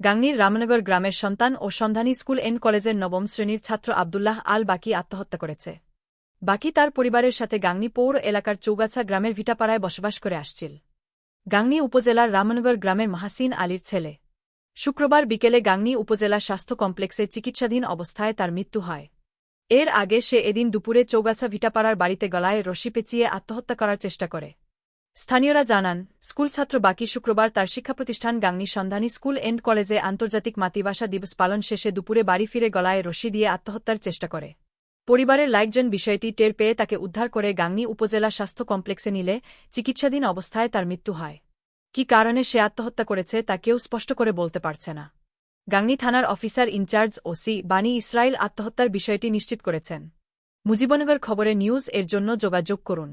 গাংনীর রামনগর গ্রামের সন্তান ও সন্ধানী স্কুল এন্ড কলেজের নবম শ্রেণির ছাত্র আবদুল্লাহ আল বাকি আত্মহত্যা করেছে। বাকি তার পরিবারের সাথে গাংনী পৌর এলাকার চৌগাছা গ্রামের ভিটাপাড়ায় বসবাস করে আসছিল। গাংনী উপজেলার রামনগর গ্রামের মাহাসিন আলীর ছেলে। শুক্রবার বিকেলে গাংনী উপজেলা স্বাস্থ্য কমপ্লেক্সে চিকিৎসাধীন অবস্থায় তার মৃত্যু হয়। এর আগে সে এদিন দুপুরে চৌগাছা ভিটাপাড়ার বাড়িতে গলায় রশি পেঁচিয়ে আত্মহত্যা করার চেষ্টা করে। স্থানীয়রা জানান, স্কুল ছাত্র বাকি শুক্রবার তার শিক্ষা প্রতিষ্ঠান গাংনী সন্ধানী স্কুল এন্ড কলেজে আন্তর্জাতিক মাতৃভাষা দিবস পালন শেষে দুপুরে বাড়ি ফিরে গলায় রশি দিয়ে আত্মহত্যার চেষ্টা করে। পরিবারের লাইকজন বিষয়টি টের পেয়ে তাকে উদ্ধার করে গাংনী উপজেলা স্বাস্থ্য কমপ্লেক্সে নিলে চিকিৎসাধীন অবস্থায় তার মৃত্যু হয়। কি কারণে সে আত্মহত্যা করেছে তা কেউ স্পষ্ট করে বলতে পারছে না। গাংনী থানার officer incharge OC Bani Israel আত্মহত্যার বিষয়টি নিশ্চিত করেছেন। মুজিবনগর খবরে নিউজ এর জন্য যোগাযোগ করুন।